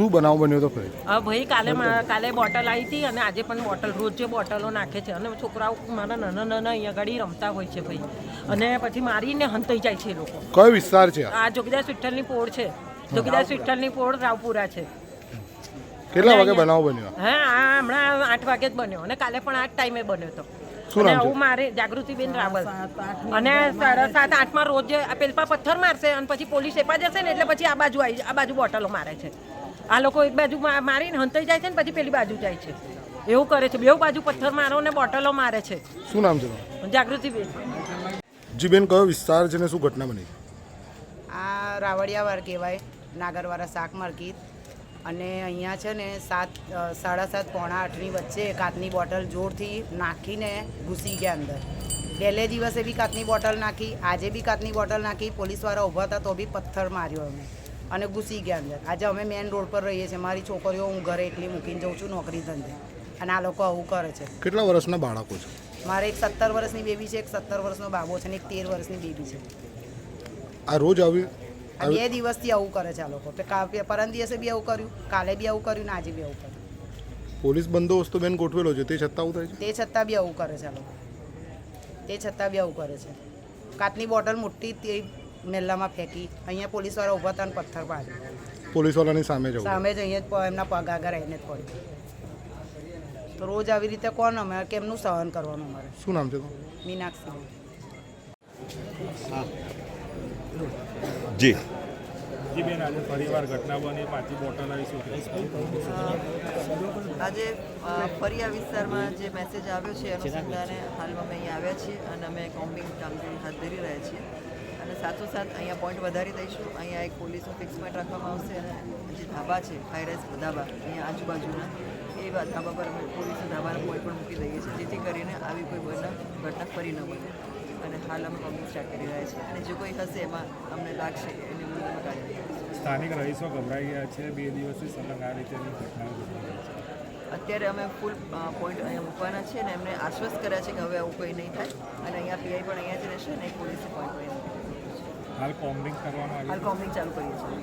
શું બનાવ બન્યો તો ભાઈ? હા ભાઈ કાલે કાલે બોટલ આવી હતી અને આજે પણ બોટલ રોજ જે બોટલો નાખે છે. અને છોકરાઓ મારા નાના નાના અહીંયા ઘડી રમતા હોય છે ભાઈ. અને પછી મારીને હંતાઈ જાય છે લોકો. કયો વિસ્તાર છે આ? જોગીદાસ વિઠ્ઠલની પોળ છે. જોગીદાસ વિઠ્ઠલની પોળ રાવપુરા છે. કેટલા વાગે બનાવ બન્યો? હા આ હમણાં આઠ વાગે જ બન્યો. અને કાલે પણ આ ટાઈમે બન્યો હતો અને આવું મારે જાગૃતિબેન રાવલ. અને સાડા સાત આઠમાં રોજ પેલપા પથ્થર મારશે અને પછી પોલીસ એપા જશે ને એટલે પછી આ બાજુ આવી આ બાજુ બોટલો મારે છે. આ લોકો એક બાજુ મા- મારીને હંતાઈ જાય છે ને પછી પેલી બાજુ જાય છે. એવું કરે છે. બેઉ બાજુ પથ્થર મારો ને બોટલો મારે છે. શું નામ છે? જાગૃતિબેન જી બેન. કયો વિસ્તાર છે ને શું ઘટના બની? આ રાવળિયાવાર કહેવાય નાગરવાળા શાક માર્કેટ. અને અહીંયા છે ને સાત સાડા સાત પોણા આઠની વચ્ચે કાચની બોટલ જોરથી નાખીને ઘૂસી ગયા અંદર. પહેલે દિવસે બી કાચની બોટલ નાખી આજે બી કાચની બોટલ નાખી પોલીસવાળા ઊભા હતા તો બી પથ્થર માર્યો અમે. અને ઘૂસી ગયા અંદર. આજે અમે મેન રોડ પર રહીએ છીએ. મારી છોકરીઓ હું ઘરે એટલી મૂકીને જઉં છું નોકરી ધંધે. અને આ લોકો આવું કરે છે. કેટલા વર્ષના બાળકો છે? મારે એક સત્તર વર્ષની બેબી છે એક સત્તર વર્ષનો બાબો છે અને એક તેર વર્ષની બેબી છે. આ રોજ આવી બે દિવસથી આવું કરે છે આ લોકો. પરમ દિવસે બી આવું કર્યું કાલે બી આવું કર્યું ને આજે બી આવું કર્યું. પોલીસ બંદોબસ્ત બેન ગોઠવેલો છે. તે છતાં આવું થાય છે? તે છતાં બી આવું કરે છે આ લોકો. તે છતાં બી આવું કરે છે. કાચની બોટલ મોટી તે મેલ્લામાં ફેંકી. અહીંયા પોલીસવાળા ઊભા હતા પથ્થર પાડ્યો. પોલીસવાળાની સામે જવું સામે જ અહીંયા એમના પગ આગળ રહીને જ પડ્યું. તો રોજ આવી રીતે કોણ અમે? કેમનું સહન કરવાનું અમારે? શું નામ છે મીનાક્ષી. જી. જી બેન આજે ફરીવાર ઘટના બની પાંચી બોટલ આવી આજે અ, વિસ્તારમાં જે મેસેજ આવ્યો છે અનુસંધાને હાલમાં અમે અહીંયા આવ્યા છીએ અને અમે કોમ્બિંગ કામગીરી હાથ ધરી રહ્યા છીએ. અને સાથોસાથ અહીંયા પોઈન્ટ વધારી દઈશું. અહીંયા એક પોલીસનું ફિક્સ પોઈન્ટ રાખવામાં આવશે અને જે ધાબા છે હાઈરાઇઝ ધાબા અહીંયા આજુબાજુના એ ધાબા પર અમે પોલીસના ધાબાના પોઈન્ટ પણ મૂકી દઈએ છીએ જેથી કરીને આવી કોઈ બનાવ ઘટના ફરી ન બને. અને હાલ અમે કોમ્બિંગ સ્ટાર્ટ કરી રહ્યા છીએ. અને જો કોઈ હશે એમાં અમને લાગશે એની અમે કાર્યવાહી સ્થાનિક રહીશો ગભરાઈ ગયા છે બે દિવસથી સલંગ આ રીતેની ઘટનાઓ અત્યારે અમે ફૂલ પોઈન્ટ અહીંયા મૂકવાના છે અને એમને આશ્વસ્ત કર્યા છે કે હવે આવું કંઈ નહીં થાય. અને અહીંયા પીઆઈ પણ અહીંયા જ રહેશે અને પોલીસ પોઈન્ટ પણ હાલ કોમ્બિંગ કરવામાં હાલ કોમ્બિંગ ચાલુ કરીએ છીએ.